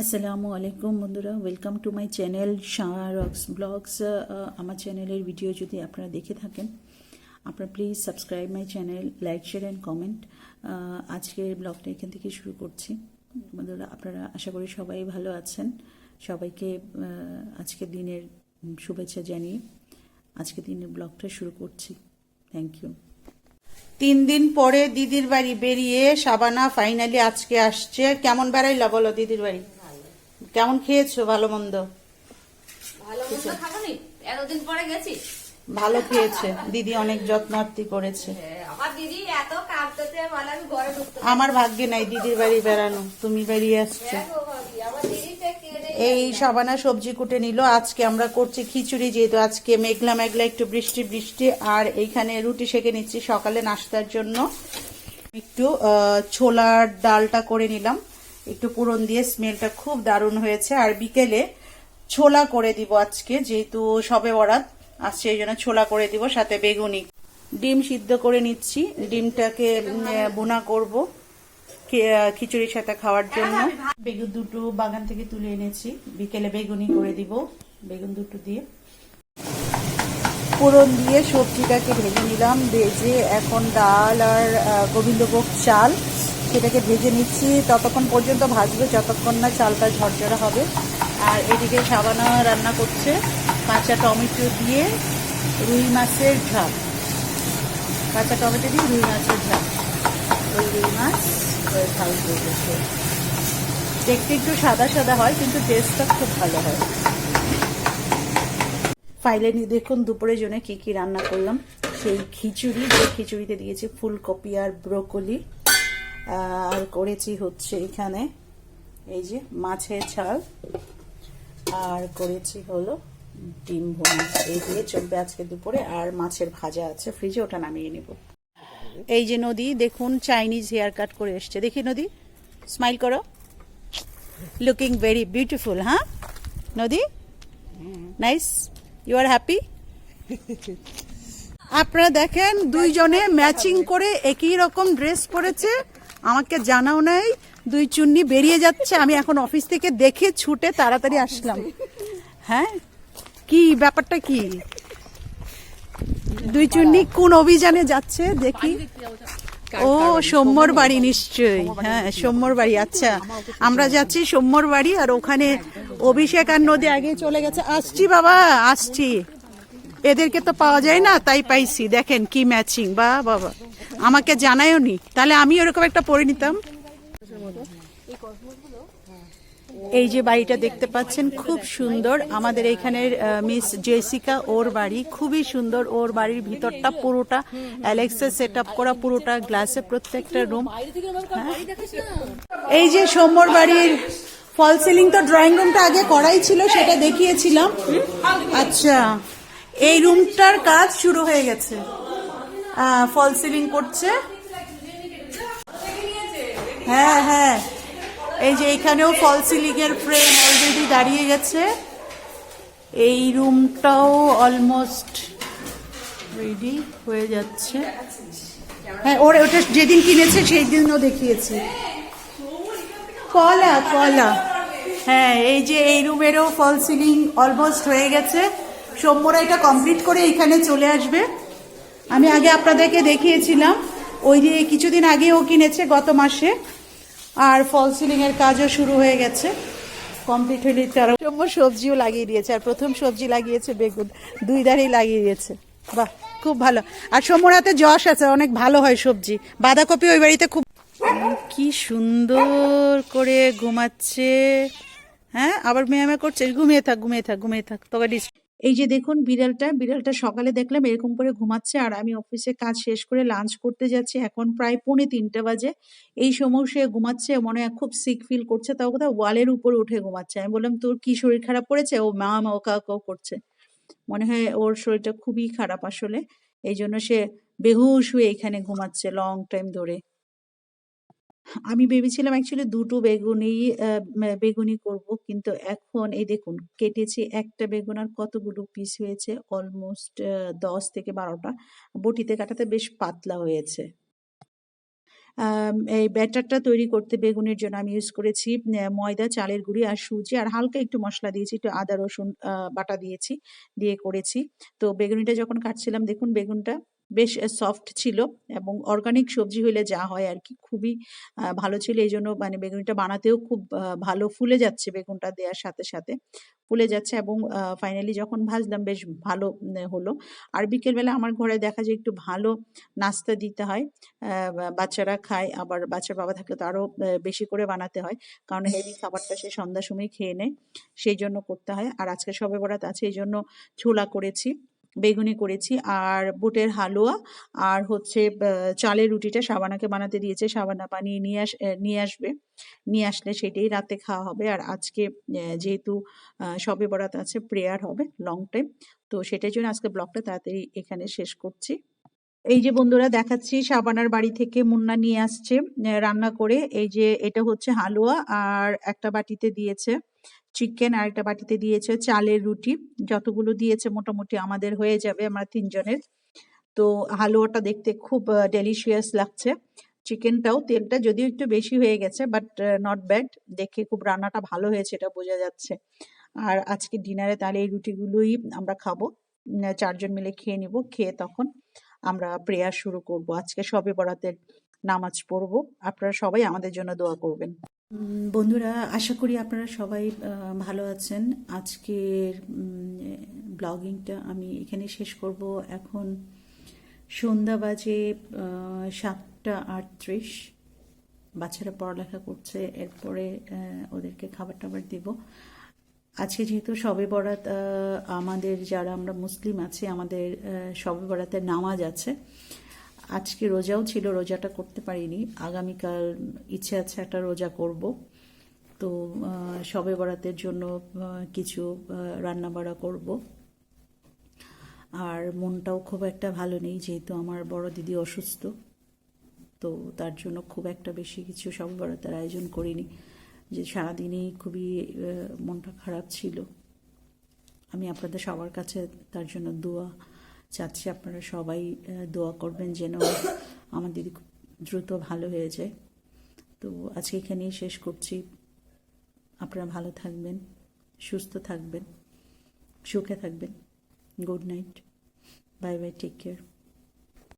আসসালামু আলাইকুম বন্ধুরা welcome to my channel rocks blogs আমার চ্যানেলের ভিডিও যদি আপনারা দেখে থাকেন, আপনারা please subscribe my channel like share and comment আজকের ব্লগটা এখান থেকে শুরু করছি। বন্ধুরা, আপনারা আশা করি সবাই ভালো আছেন। সবাইকে আজকের দিনের শুভেচ্ছা জানিয়ে আজকের দিনের ব্লগটা শুরু করছি। থ্যাংক ইউ তিন দিন পরে দিদির বাড়ি বেরিয়ে সাবানা ফাইনালি আজকে আসছে। কেমন বেড়াইলা বলো দিদির বাড়ি? কেমন খেয়েছো? ভালো মন্দ? ভালো মন্দ খাবনি? এতদিন পরে গেছি। ভালো খেয়েছে। দিদি অনেক করেছে। আমার বলে আমি ঘরে ঢুকতে আমার ভাগ্যে নাই দিদির বাড়ি বেড়ানো। তুমি বেরিয়ে আসছো। কেঁদে এই সাবানা সবজি কুটে নিল। আজকে আমরা করছি খিচুড়ি যেহেতু আজকে মেঘলা মেঘলা একটু বৃষ্টি বৃষ্টি আর এইখানে রুটি সেকে নিচ্ছি সকালে নাস্তার জন্য। একটু ছোলার ডালটা করে নিলাম। একটু পুরন দিয়ে স্মেলটা খুব দারুণ হয়েছে। আর বিকেলে ছোলা করে দিব আজকে, যেহেতু সবে বরাত আসছে এই জন্য ছোলা করে দিব, সাথে বেগুনি। ডিম সিদ্ধ করে নিচ্ছি। ডিমটাকে বোনা করব খিচুড়ির সাথে খাওয়ার জন্য। বেগুন দুটো বাগান থেকে তুলে এনেছি। বিকেলে বেগুনি করে দিব, বেগুন দুটো দিয়ে। ফোড়ন দিয়ে সবজিটাকে ভেজে নিলাম, ভেজে এখন ডাল আর গোবিন্দভোগ চাল। সেটাকে ভেজে নিচ্ছি। ততক্ষণ পর্যন্ত ভাজবো, যতক্ষণ না চালটা ঝরঝরা হবে। আর এদিকে সাবানা রান্না করছে কাঁচা টমেটো দিয়ে রুই মাছের ঝাল। কাঁচা টমেটো দিয়ে রুই মাছের ঝাল। ওই রুই মাছ ঝাল। দেখতে একটু সাদা সাদা হয়, কিন্তু টেস্টটা খুব ভালো হয়। ফাইলে দেখুন দুপুরের জন্য কি কি রান্না করলাম। সেই খিচুড়ি, যে খিচুড়িতে দিয়েছি ফুলকপি আর ব্রোকলি। আর করেছি হচ্ছে এখানে, এই যে মাছের ঝাল, আর করেছি হলো ডিম ভুনা। এই দিয়ে চলবে আজকে দুপুরে, আর মাছের ভাজা আছে ফ্রিজে ওটা নামিয়ে নেব। এই যে নদী, দেখুন চাইনিজ হেয়ার কাট করে এসছে। দেখি নদী স্মাইল করো। লুকিং ভেরি বিউটিফুল হ্যাঁ? নদী? নাইস ইউ আর হ্যাপি আপনারা দেখেন, দুইজনে ম্যাচিং করে একই রকম ড্রেস পরেছে। আমাকে জানাও নাই, দুই চুন্নি বেরিয়ে যাচ্ছে, আমি এখন অফিস থেকে দেখে ছুটে তাড়াতাড়ি আসলাম। হ্যাঁ? কি ব্যাপারটা কি? দুই চুন্নি কোন অভিযানে যাচ্ছে? দেখি। ও সৌম্যর বাড়ি নিশ্চয়ই। হ্যাঁ সৌম্যর বাড়ি আচ্ছা। আমরা যাচ্ছি সৌম্যর বাড়ি আর ওখানে অভিষেক আর নদী আগে চলে গেছে। আসছি বাবা, আসছি। এদেরকে তো পাওয়া যায় না, তাই পাইছি। দেখেন কি ম্যাচিং বা বাবা আমাকে জানায়ও নি। তাহলে আমি ওরকম একটা পরে নিতাম। এই যে বাড়িটা দেখতে পাচ্ছেন, খুব সুন্দর। আমাদের এখানের মিস জেসিকা ওর বাড়ি। খুবই সুন্দর ওর বাড়ির ভিতরটা পুরোটা। অ্যালেক্সা সেট আপ করা পুরোটা গ্লাসে প্রত্যেকটা রুম এই যে সৌম্যর বাড়ির ফল সিলিং তো ড্রয়িং রুমটা আগে করাই ছিল, সেটা দেখিয়েছিলাম। আচ্ছা। এই রুমটার কাজ শুরু হয়ে গেছে। ফল সিলিং করছে। হ্যাঁ হ্যাঁ। এই যে এখানেও ফল সিলিং এর ফ্রেম অলরেডি দাঁড়িয়ে গেছে। এই রুমটাও অলমোস্ট রেডি হয়ে যাচ্ছে। হ্যাঁ ওর ওটা যেদিন কিনেছে সেই দিনও দেখিয়েছি। কলা কলা। হ্যাঁ এই যে এই রুমেরও ফল সিলিং অলমোস্ট হয়ে গেছে। সৌম্যরা এটা কমপ্লিট করে এখানে চলে আসবে। আমি আগে আপনাদেরকে দেখিয়েছিলাম, ওই যে কিছুদিন আগে ও কিনেছে গত মাসে, আর ফল সিলিং এর কাজও শুরু হয়ে গেছে। কমপ্লিট হলে তারা সৌম্য সবজিও লাগিয়ে দিয়েছে, আর প্রথম সবজি লাগিয়েছে বেগুন, দুই ধারেই লাগিয়ে দিয়েছে। বাহ, খুব ভালো। আর সৌম্যর হাতে যশ আছে, অনেক ভালো হয় সবজি। বাঁধাকপি ওই বাড়িতে খুব কি সুন্দর করে ঘুমাচ্ছে। হ্যাঁ আবার মেয়ামে করছে, ঘুমিয়ে থাক ঘুমিয়ে থাক ঘুমিয়ে থাক, তোকে এই যে দেখুন বিড়ালটা বিড়ালটা সকালে দেখলাম এরকম করে ঘুমাচ্ছে আর আমি অফিসে কাজ শেষ করে লাঞ্চ করতে যাচ্ছি। এখন প্রায় পৌনে তিনটে বাজে। এই সময় সে ঘুমাচ্ছে, মনে হয় খুব সিক ফিল করছে, তাও কোথাও ওয়ালের উপরে উঠে ঘুমাচ্ছে। আমি বললাম, তোর কি শরীর খারাপ পড়েছে ও, মা মা ওকা ওকাও করছে। মনে হয় ওর শরীরটা খুবই খারাপ আসলে। এই জন্য সে বেহুশ হয়ে এখানে ঘুমাচ্ছে লং টাইম ধরে। আমি ভেবেছিলাম অ্যাকচুয়ালি দুটো বেগুনি বেগুনি করব, কিন্তু এখন এই দেখুন, কেটেছি একটা বেগুন আর কতগুলো পিস হয়েছে অলমোস্ট দশ থেকে বারোটা, বটিতে কাটাতে বেশ পাতলা হয়েছে। এই ব্যাটারটা তৈরি করতে বেগুনের জন্য আমি ইউজ করেছি ময়দা, চালের গুঁড়ি আর সুজি, আর হালকা একটু মশলা দিয়েছি, একটু আদা, রসুন বাটা দিয়েছি, দিয়ে করেছি। তো বেগুনিটা যখন কাটছিলাম, দেখুন বেগুনটা বেশ সফট ছিল এবং অর্গানিক সবজি হইলে যা হয় আর কি খুবই ভালো ছিল। এই জন্য মানে বেগুনিটা বানাতেও খুব ভালো ফুলে যাচ্ছে বেগুনটা দেওয়ার সাথে সাথে। ফুলে যাচ্ছে এবং ফাইনালি যখন ভাজলাম বেশ ভালো হলো। আর বিকেলবেলা আমার ঘরে দেখা যায় একটু ভালো নাস্তা দিতে হয় বাচ্চারা খায়, আবার বাচ্চার বাবা থাকলে তো আরও বেশি করে বানাতে হয়, কারণ হেভি খাবারটা সে সন্ধ্যার সময় খেয়ে নেয় সেই জন্য করতে হয়। আর আজকে সবে বরাত আছে এই জন্য ছোলা করেছি। বেগুনি করেছি আর বুটের হালুয়া আর হচ্ছে চালের রুটিটা সাবানাকে বানাতে দিয়েছে। সাবানা বানিয়ে নিয়ে আস নিয়ে আসবে। নিয়ে আসলে সেটাই রাতে খাওয়া হবে। আর আজকে যেহেতু সবে বরাত আছে, প্রেয়ার হবে লং টাইম তো সেটার জন্য আজকে ব্লগটা তাড়াতাড়ি এখানে শেষ করছি। এই যে বন্ধুরা দেখাচ্ছি সাবানার বাড়ি থেকে মুন্না নিয়ে আসছে রান্না করে। এই যে এটা হচ্ছে হালুয়া আর একটা বাটিতে দিয়েছে চিকেন আর একটা বাটিতে দিয়েছে চালের রুটি। যতগুলো দিয়েছে মোটামুটি আমাদের হয়ে যাবে আমরা তিনজনের। তো হালুয়াটা দেখতে খুব ডেলিশিয়াস লাগছে। চিকেনটাও তেলটা যদিও একটু বেশি হয়ে গেছে বাট নট ব্যাড দেখে খুব রান্নাটা ভালো হয়েছে, এটা বোঝা যাচ্ছে। আর আজকে ডিনারে তাহলে এই রুটিগুলোই আমরা খাব। চারজন মিলে খেয়ে নিব, খেয়ে তখন আমরা প্রেয়ার শুরু করব। আজকে সবে বরাতের নামাজ পড়ব। আপনারা সবাই আমাদের জন্য দোয়া করবেন। বন্ধুরা আশা করি আপনারা সবাই ভালো আছেন। আজকের ব্লগিংটা আমি এখানে শেষ করব। এখন সন্ধ্যা বাজে সাতটা আটত্রিশ। বাচ্চারা পড়ালেখা করছে এরপরে ওদেরকে খাবার টাবার দিব। আজকে যেহেতু শবে বরাত আমাদের যারা আমরা মুসলিম আছি আমাদের আহ, শবে বরাতের নামাজ আছে। আজকে রোজাও ছিল, রোজাটা করতে পারিনি। আগামীকাল ইচ্ছে আছে একটা রোজা করব। তো শবে বরাতের জন্য কিছু রান্না বাড়া করব। আর মনটাও খুব একটা ভালো নেই, যেহেতু আমার বড় দিদি অসুস্থ। তো তার জন্য খুব একটা বেশি কিছু সব বরাতের আয়োজন করিনি। যে সারাদিনই খুবই মনটা খারাপ ছিল। আমি আপনাদের সবার কাছে তার জন্য দোয়া চাচ্ছি আপনারা সবাই দোয়া করবেন যেন আমার দিদি দ্রুত ভালো হয়ে যায়। তো আজকে এখানেই শেষ করছি। আপনারা ভালো থাকবেন, সুস্থ থাকবেন, সুখে থাকবেন। Good night. Bye bye, take care.